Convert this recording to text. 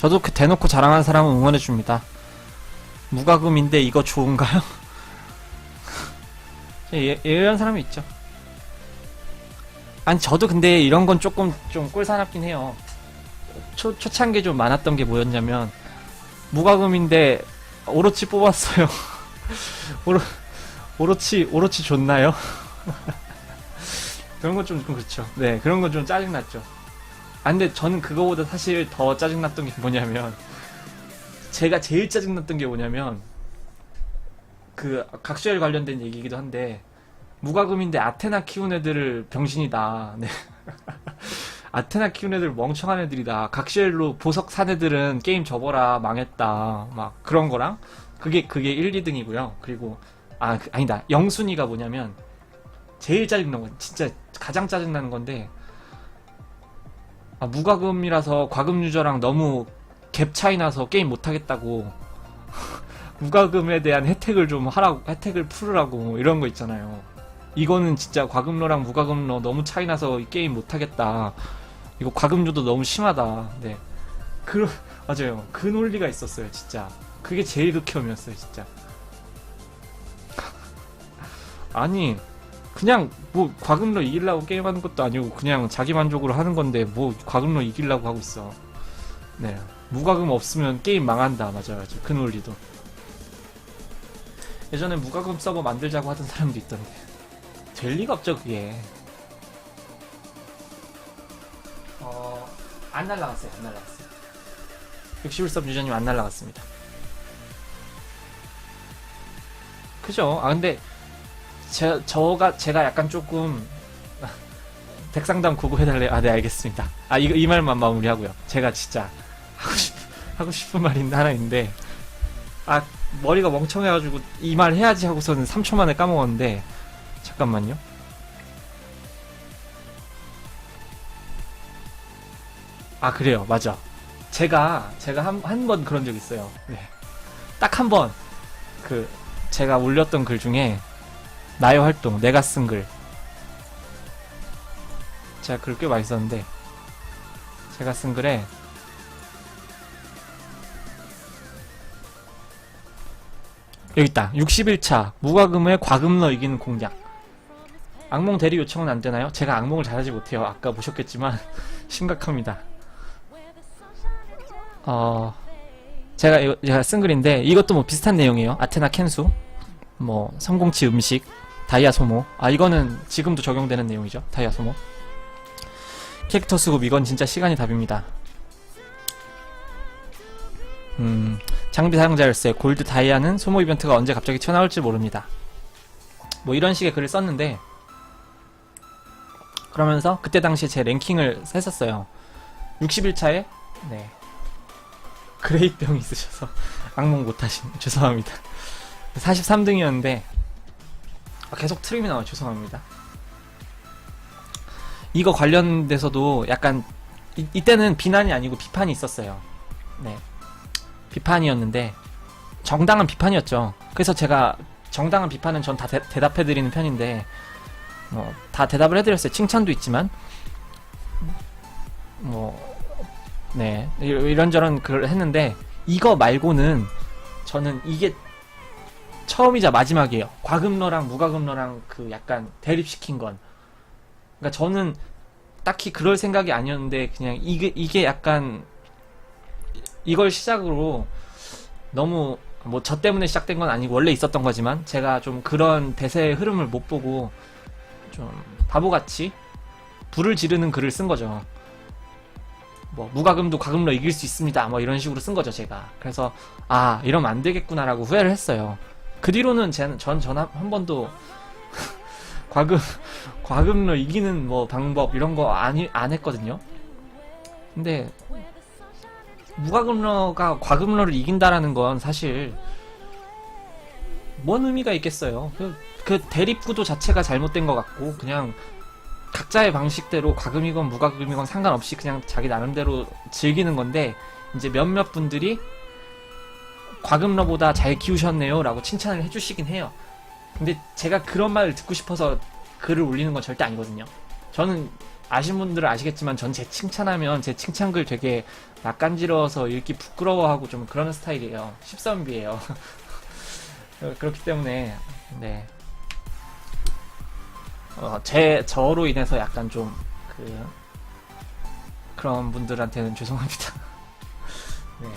저도 그 대놓고 자랑하는 사람은 응원해줍니다. 무과금인데 이거 좋은가요? 예, 이런 사람이 있죠. 아니, 저도 근데 이런 건 조금 좀 꼴사납긴 해요. 초, 초창기에 좀 많았던 게 뭐였냐면, 무과금인데 오로치 뽑았어요. 오로, 오로치, 오로치 좋나요? 그런 건 좀 그렇죠. 네, 그런 건 좀 짜증났죠. 아, 근데 저는 그거보다 사실 더 짜증났던 게 뭐냐면, 제가 제일 짜증났던 게 뭐냐면, 그, 각시엘 관련된 얘기이기도 한데, 무과금인데 아테나 키운 애들을 병신이다. 네. 아테나 키운 애들 멍청한 애들이다. 각시엘로 보석 산 애들은 게임 접어라. 망했다. 막 그런 거랑, 그게, 그게 1, 2등이고요. 그리고, 아, 그- 아니다. 영순이가 뭐냐면, 제일 짜증나는 건, 진짜 가장 짜증나는 건데, 아, 무과금이라서 과금 유저랑 너무 갭 차이 나서 게임 못 하겠다고 무과금에 대한 혜택을 좀 하라고 혜택을 풀으라고 뭐 이런 거 있잖아요. 이거는 진짜 과금러랑 무과금러 너무 차이 나서 이 게임 못 하겠다. 이거 과금주도 너무 심하다. 네. 그 맞아요. 그 논리가 있었어요, 진짜. 그게 제일 극혐이었어요, 진짜. 아니, 그냥 뭐 과금러 이기려고 게임하는 것도 아니고 그냥 자기 만족으로 하는 건데 뭐 과금러 이기려고 하고 있어. 네. 무과금 없으면 게임 망한다. 맞아요. 그 논리도. 예전에 무과금 서버 만들자고 하던 사람도 있던데. 될 리가 없죠, 그게. 어, 안 날라갔어요. 안 날라갔어요. 61섭 유저님 안 날라갔습니다. 그죠? 아, 근데 제, 저가 제가 약간 조금 백상담 구구 해달래. 아, 네 알겠습니다. 아 이거 이 말만 마무리하고요. 제가 진짜 하고 싶 하고 싶은 말이 하나 있는데 아 머리가 멍청해가지고 이 말 해야지 하고서는 3초 만에 까먹었는데 잠깐만요. 아 그래요, 맞아. 제가 제가 한 한 번 그런 적 있어요. 네. 딱 한 번 그 제가 올렸던 글 중에 나의 활동, 내가 쓴 글. 제가 글 꽤 많이 썼는데, 제가 쓴 글에, 여기 있다. 61차, 무과금의 과금러 이기는 공략. 악몽 대리 요청은 안 되나요? 제가 악몽을 잘하지 못해요. 아까 보셨겠지만, 심각합니다. 어, 제가, 이거- 제가 쓴 글인데, 이것도 뭐 비슷한 내용이에요. 아테나 캔수. 뭐 성공치 음식 다이아 소모. 아 이거는 지금도 적용되는 내용이죠. 다이아 소모. 캐릭터 수급 이건 진짜 시간이 답입니다. 음 장비 사용자 열쇠 골드 다이아는 소모 이벤트가 언제 갑자기 튀어나올지 모릅니다. 뭐 이런 식의 글을 썼는데 그러면서 그때 당시에 제 랭킹을 했었어요. 61차에 네. 그레이병이 있으셔서 악몽 못하신 죄송합니다. 43등이었는데 아, 계속 트림이 나와 죄송합니다. 이거 관련돼서도 약간 이, 이때는 비난이 아니고 비판이 있었어요. 네. 비판이었는데 정당한 비판이었죠. 그래서 제가 정당한 비판은 전 다 대답해 드리는 편인데 뭐 다 대답을 해 드렸어요. 칭찬도 있지만 뭐 네. 이- 이런저런 글 했는데 이거 말고는 저는 이게 처음이자 마지막이에요. 과금러랑 무과금러랑 그 약간 대립시킨 건. 그러니까 저는 딱히 그럴 생각이 아니었는데 그냥 이게 이게 약간 이걸 시작으로 너무 뭐 저 때문에 시작된 건 아니고 원래 있었던 거지만 제가 좀 그런 대세의 흐름을 못 보고 좀 바보같이 불을 지르는 글을 쓴 거죠. 뭐 무과금도 과금러 이길 수 있습니다. 뭐 이런 식으로 쓴 거죠, 제가. 그래서 아 이러면 안 되겠구나라고 후회를 했어요. 그 뒤로는 전전한 번도 과금 과금로 이기는 뭐 방법 이런 거 아니 안 했거든요. 근데 무과금러가 과금러를 이긴다라는 건 사실 뭔 의미가 있겠어요. 그, 그 대립구도 자체가 잘못된 것 같고 그냥 각자의 방식대로 과금이건 무과금이건 상관없이 그냥 자기 나름대로 즐기는 건데 이제 몇몇 분들이 과금러보다 잘 키우셨네요 라고 칭찬을 해주시긴 해요 근데 제가 그런 말을 듣고 싶어서 글을 올리는 건 절대 아니거든요 저는 아신 분들은 아시겠지만 전 제 칭찬하면 제 칭찬글 되게 낯간지러워서 읽기 부끄러워하고 좀 그러는 스타일이에요. 십선비예요. 그렇기 때문에 네. 어, 제 저로 인해서 약간 좀 그 그런 분들한테는 죄송합니다. 네.